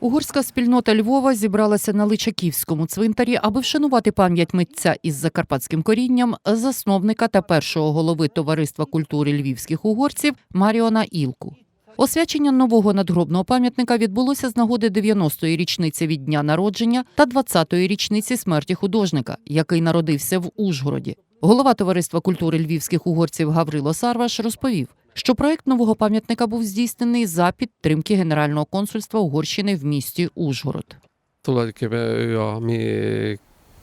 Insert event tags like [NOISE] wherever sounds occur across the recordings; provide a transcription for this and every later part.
Угорська спільнота Львова зібралася на Личаківському цвинтарі, аби вшанувати пам'ять митця із закарпатським корінням, засновника та першого голови Товариства культури львівських угорців Маріона Ілку. Освячення нового надгробного пам'ятника відбулося з нагоди 90-ї річниці від дня народження та 20-ї річниці смерті художника, який народився в Ужгороді. Голова Товариства культури львівських угорців Гаврило Сарваш розповів, що проект нового пам'ятника був здійснений за підтримки Генерального консульства Угорщини в місті Ужгород.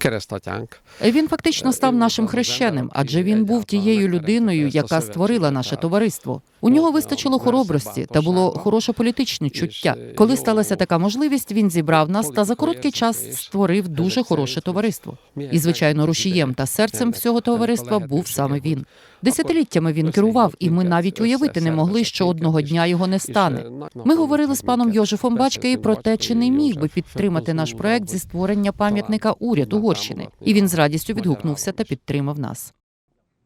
Keresztatyánk. Він фактично став нашим хрещеним, адже він був тією людиною, яка створила наше товариство. У нього вистачило хоробрості та було хороше політичне чуття. Коли сталася така можливість, він зібрав нас та за короткий час створив дуже хороше товариство. І, звичайно, рушієм та серцем всього товариства був саме він. Десятиліттями він керував, і ми навіть уявити не могли, що одного дня його не стане. Ми говорили з паном Йожефом Бачкею про те, чи не міг би підтримати наш проект зі створення пам'ятника уряд Угорщини, і він з радістю відгукнувся та підтримав нас.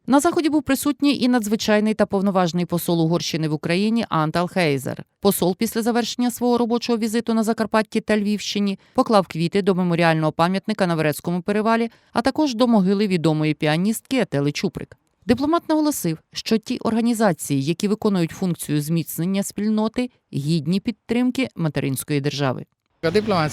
На заході був присутній і надзвичайний та повноважний посол Угорщини в Україні Антал Хейзер. Посол після завершення свого робочого візиту на Закарпатті та Львівщині поклав квіти до меморіального пам'ятника на Верецькому перевалі, а також до могили відомої піаністки Етели Чуприк. Дипломат наголосив, що ті організації, які виконують функцію зміцнення спільноти, гідні підтримки материнської держави. Amikor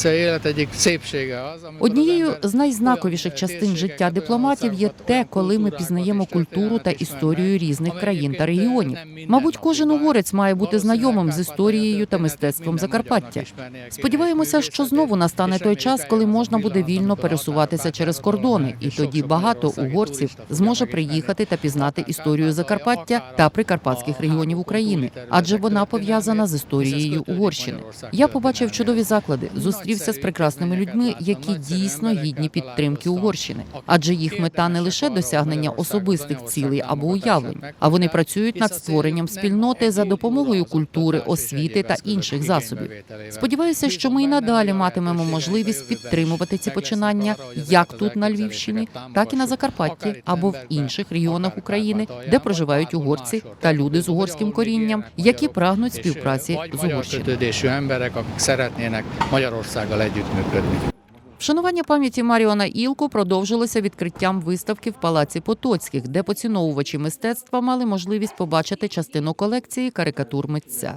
Однією з найзнаковіших частин життя дипломатів є те, коли ми пізнаємо культуру та історію різних країн та регіонів. Мабуть, кожен угорець має бути знайомим з історією та мистецтвом Закарпаття. Сподіваємося, що знову настане той час, коли можна буде вільно пересуватися через кордони, і тоді багато угорців зможе приїхати та пізнати історію Закарпаття та прикарпатських регіонів України, адже вона пов'язана з історією Угорщини. Я побачив чудові заклади, зустрівся з прекрасними людьми, які дійсно гідні підтримки Угорщини, адже їх мета не лише досягнення особистих цілей або уявлень, а вони працюють над створенням спільноти за допомогою культури, освіти та інших засобів. Сподіваюся, що ми і надалі матимемо можливість підтримувати ці починання як тут на Львівщині, так і на Закарпатті або в інших регіонах України, де проживають угорці та люди з угорським корінням, які прагнуть співпраці з Угорщиною. Magyarországgal együttműködni. Вшанування пам'яті Маріона Ілку продовжилося відкриттям виставки в палаці Потоцьких, де поціновувачі мистецтва мали можливість побачити частину колекції карикатур митця.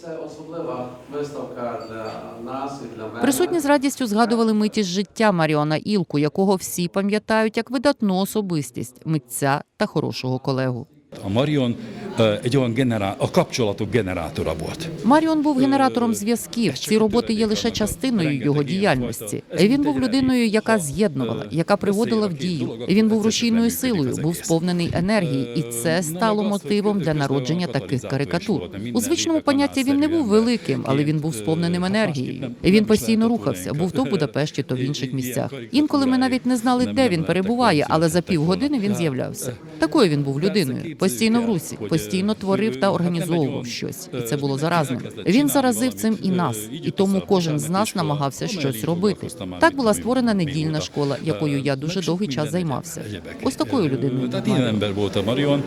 Це особлива виставка для нас і для мене. Присутні з радістю згадували миті з життя Маріона Ілку, якого всі пам'ятають як видатну особистість митця та хорошого колегу. A Marion ö, egy olyan generá- a kapcsolatok generátora volt. Маріон був генератором зв'язків. Ці роботи є лише частиною його діяльності. Він був людиною, яка з'єднувала, яка приводила в дію. Він був рушійною силою, був сповнений енергії, і це стало мотивом для народження таких карикатур. У звичному понятті він не був великим, але він був сповненим енергією. Він постійно рухався, був то в Будапешті, то в інших місцях. Інколи ми навіть не знали, де він перебуває, але за півгодини він з'являвся. Такою він був людиною, постійно в русі, постійно творив та організовував щось, і це було заразним. Він заразив цим і нас, і тому кожен з нас намагався щось робити. Так була створена недільна школа, якою я дуже довгий час займався. Ось такою людиною. Tehát був ilyen Маріон. ember volt a Marion. Е,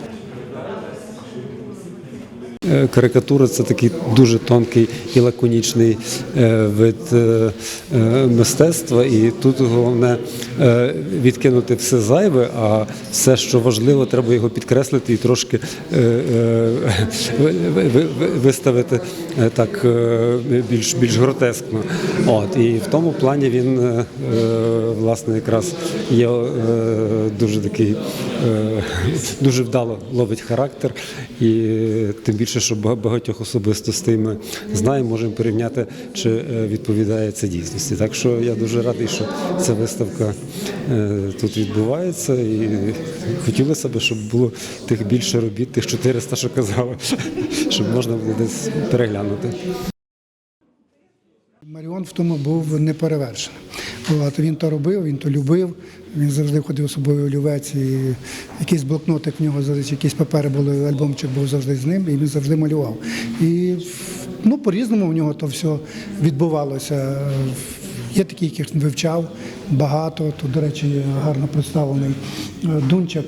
Карикатура це такий дуже тонкий і лаконічний е, вид е, е, мистецтва, і тут головне е, відкинути все зайве, а все, що важливо, треба його підкреслити і трошки е, е, ви- ви- ви- виставити е, так е, більш більш гротескно. От і в тому плані він е, е, власне якраз є е, дуже такий е, дуже вдало ловить характер, і тим більше, що ба- багатьох особистостей ми знаємо, можемо порівняти, чи е, відповідає це дійсності. Так що я дуже радий, що ця виставка е, тут відбувається, і хотілося б, щоб було тих більше робіт, тих 400, що казали, [LAUGHS] щоб можна було десь переглянути. Маріон в тому був неперевершений. От, він то робив, він то любив. Він завжди ходив з собою олівець, і якийсь блокнотик в нього завжди, якісь папери були, альбомчик був завжди з ним, і він завжди малював. І ну, по-різному в нього то все відбувалося. Є такі, яких вивчав багато. Тут, до речі, гарно представлений е, Дунчак.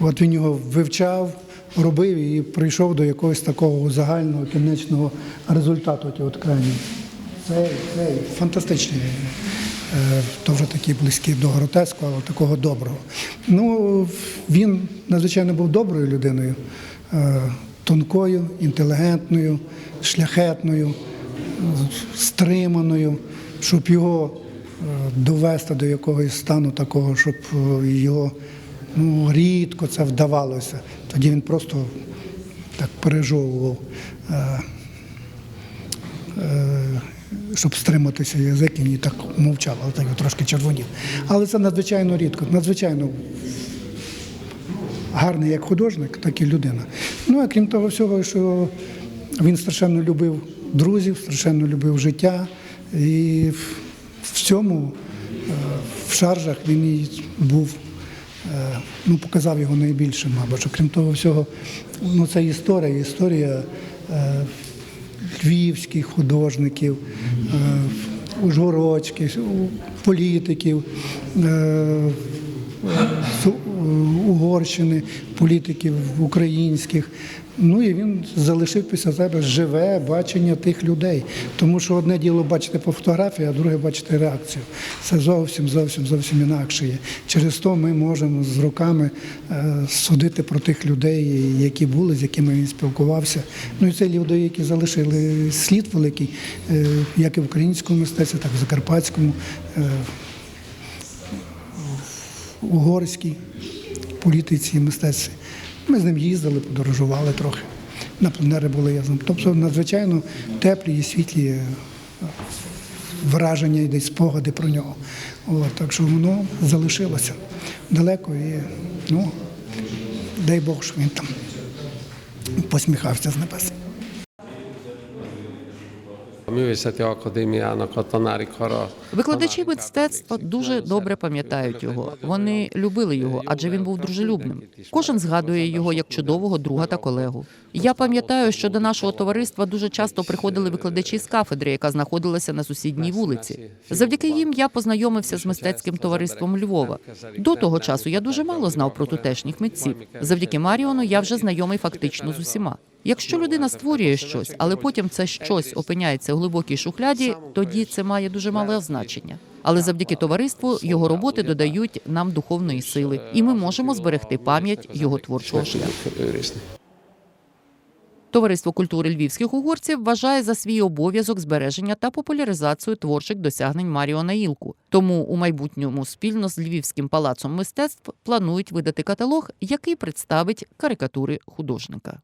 От він його вивчав, робив і прийшов до якогось такого загального кінечного результату. От крайні. Це, це фантастичний. Е, То вже такий близький до гротеску, але такого доброго. Ну, він надзвичайно був доброю людиною, е, тонкою, інтелігентною, шляхетною, стриманою, щоб його е, довести до якогось стану такого, щоб його ну, рідко це вдавалося. Тоді він просто так пережовував, щоб стриматися язик, і так мовчав, але так трошки червонів. Але це надзвичайно рідко, надзвичайно гарний як художник, так і людина. Ну а крім того всього, що він страшенно любив друзів, страшенно любив життя. І в- цьому е, в шаржах він і був, е, ну, показав його найбільше, мабуть. Крім того всього, ну це історія, історія е, львівських художників, е, ужгородських, політиків. Угорщини, політиків українських. Ну і він залишив після себе живе бачення тих людей. Тому що одне діло бачити по фотографії, а друге бачити реакцію. Це зовсім, зовсім, зовсім інакше є. Через то ми можемо з роками е, судити про тих людей, які були, з якими він спілкувався. Ну і це люди, які залишили слід великий, е, як і в українському мистецтві, так і в закарпатському. е, угорській політиці і мистецтві. Ми з ним їздили, подорожували трохи. На пленери були я з ним. Тобто надзвичайно теплі і світлі е, враження і десь спогади про нього. От, так що воно залишилося далеко і ну, дай Бог, що він там посміхався з небес. Művészeti Akadémiának a tanári. Викладачі мистецтва дуже добре пам'ятають його. Вони любили його, адже він був дружелюбним. Кожен згадує його як чудового друга та колегу. Я пам'ятаю, що до нашого товариства дуже часто приходили викладачі з кафедри, яка знаходилася на сусідній вулиці. Завдяки їм я познайомився з мистецьким товариством Львова. До того часу я дуже мало знав про тутешніх митців. Завдяки Маріону я вже знайомий фактично з усіма. Якщо людина створює щось, але потім це щось опиняється в глибокій шухляді, тоді це має дуже мале значення. Але завдяки товариству його роботи додають нам духовної сили, і ми можемо зберегти пам'ять його творчого шляху. Товариство культури львівських угорців вважає за свій обов'язок збереження та популяризацію творчих досягнень Маріона Ілку. Тому у майбутньому спільно з Львівським палацом мистецтв планують видати каталог, який представить карикатури художника.